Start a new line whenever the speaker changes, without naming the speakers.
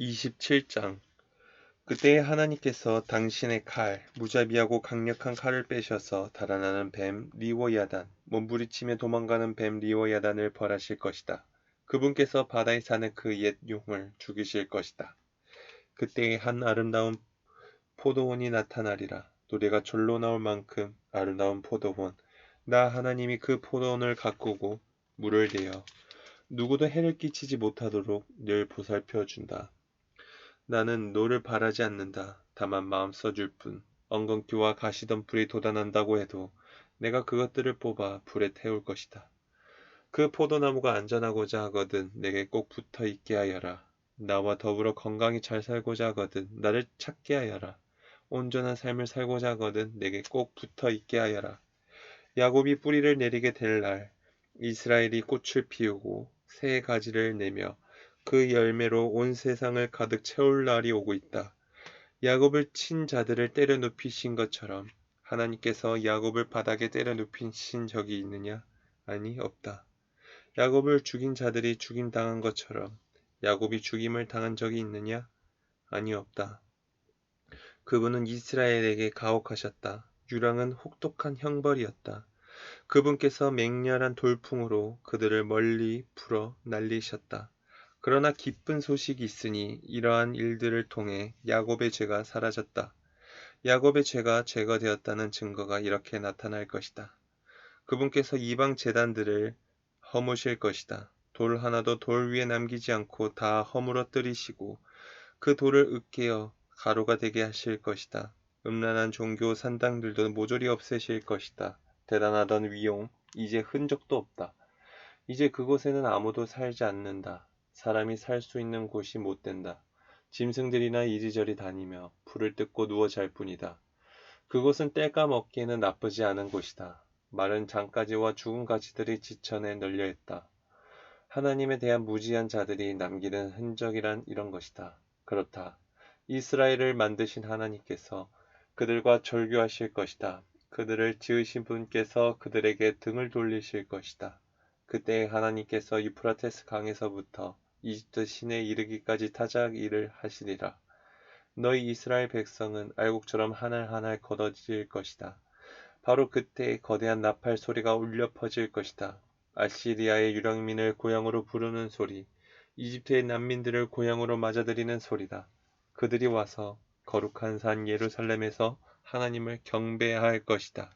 27장 그때에 하나님께서 당신의 칼, 무자비하고 강력한 칼을 빼셔서 달아나는 뱀 리워야단, 몸부리치며 도망가는 뱀 리워야단을 벌하실 것이다. 그분께서 바다에 사는 그 옛 용을 죽이실 것이다. 그때에 한 아름다운 포도원이 나타나리라. 노래가 절로 나올 만큼 아름다운 포도원. 나 하나님이 그 포도원을 가꾸고 물을 대어 누구도 해를 끼치지 못하도록 늘 보살펴 준다. 나는 노를 바라지 않는다. 다만 마음 써줄 뿐. 엉겅퀴와 가시덤불이 돋아난다고 해도 내가 그것들을 뽑아 불에 태울 것이다. 그 포도나무가 안전하고자 하거든 내게 꼭 붙어 있게 하여라. 나와 더불어 건강히 잘 살고자 하거든 나를 찾게 하여라. 온전한 삶을 살고자 하거든 내게 꼭 붙어 있게 하여라. 야곱이 뿌리를 내리게 될 날, 이스라엘이 꽃을 피우고 새 가지를 내며 그 열매로 온 세상을 가득 채울 날이 오고 있다. 야곱을 친 자들을 때려 눕히신 것처럼 하나님께서 야곱을 바닥에 때려 눕히신 적이 있느냐? 아니, 없다. 야곱을 죽인 자들이 죽임 당한 것처럼 야곱이 죽임을 당한 적이 있느냐? 아니, 없다. 그분은 이스라엘에게 가혹하셨다. 유랑은 혹독한 형벌이었다. 그분께서 맹렬한 돌풍으로 그들을 멀리 풀어 날리셨다. 그러나 기쁜 소식이 있으니 이러한 일들을 통해 야곱의 죄가 사라졌다. 야곱의 죄가 제거되었다는 증거가 이렇게 나타날 것이다. 그분께서 이방 재단들을 허무실 것이다. 돌 하나도 돌 위에 남기지 않고 다 허물어뜨리시고 그 돌을 으깨어 가루가 되게 하실 것이다. 음란한 종교 산당들도 모조리 없애실 것이다. 대단하던 위용, 이제 흔적도 없다. 이제 그곳에는 아무도 살지 않는다. 사람이 살 수 있는 곳이 못 된다. 짐승들이나 이리저리 다니며 풀을 뜯고 누워 잘 뿐이다. 그곳은 떼까 먹기에는 나쁘지 않은 곳이다. 마른 장가지와 죽은 가지들이 지천에 널려 있다. 하나님에 대한 무지한 자들이 남기는 흔적이란 이런 것이다. 그렇다. 이스라엘을 만드신 하나님께서 그들과 절교하실 것이다. 그들을 지으신 분께서 그들에게 등을 돌리실 것이다. 그때 하나님께서 유프라테스 강에서부터 이집트 시내에 이르기까지 타작 일을 하시리라. 너희 이스라엘 백성은 알곡처럼 하날 걷어질 것이다. 바로 그때 거대한 나팔 소리가 울려 퍼질 것이다. 아시리아의 유령민을 고향으로 부르는 소리, 이집트의 난민들을 고향으로 맞아들이는 소리다. 그들이 와서 거룩한 산 예루살렘에서 하나님을 경배할 것이다.